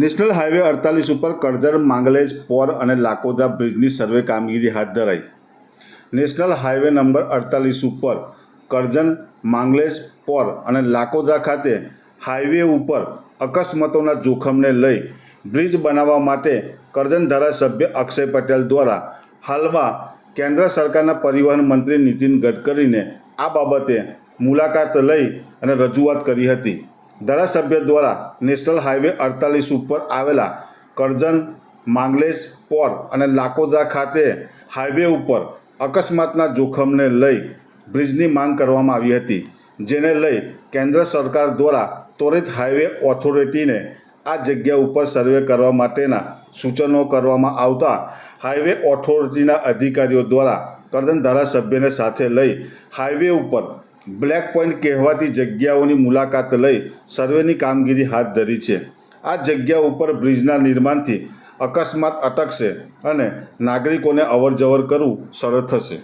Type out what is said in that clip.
National highway અડતાલીસ ઉપર કરજણ માંગલેજ, પોર અને લાકોદા બ્રિજની સર્વે કામગીરી હાથ ધરાઈ. નેશનલ હાઈવે નંબર અડતાલીસ ઉપર કરજણ માંગલેજ, પોર અને લાકોદા ખાતે હાઈવે ઉપર અકસ્માતોના જોખમને લઈ બ્રિજ બનાવવા માટે કરજણ ધારાસભ્ય અક્ષય પટેલ દ્વારા હાલમાં કેન્દ્ર સરકારના પરિવહન મંત્રી નીતિન ગડકરીને આ બાબતે મુલાકાત લઈ અને રજૂઆત કરી હતી. ધારાસભ્ય દ્વારા નેશનલ હાઈવે અડતાલીસ ઉપર આવેલા કરજણ માંગલેશ પોર અને લાકોદરા ખાતે હાઈવે ઉપર અકસ્માતના જોખમને લઈ બ્રિજની માંગ કરવામાં આવી હતી, જેને લઈ કેન્દ્ર સરકાર દ્વારા ત્વરિત હાઈવે ઓથોરિટીને આ જગ્યા ઉપર સર્વે કરવા માટેના સૂચનો કરવામાં આવતા હાઈવે ઓથોરિટીના અધિકારીઓ દ્વારા કરજણ ધારાસભ્યને સાથે લઈ હાઈવે ઉપર બ્લેક પોઈન્ટ કહેવાતી જગ્યાઓની મુલાકાત લઈ સર્વેની કામગીરી હાથ ધરી છે. આ જગ્યા ઉપર બ્રિજના નિર્માણથી અકસ્માત અટકશે અને નાગરિકોને અવરજવર કરવું સરળ થશે.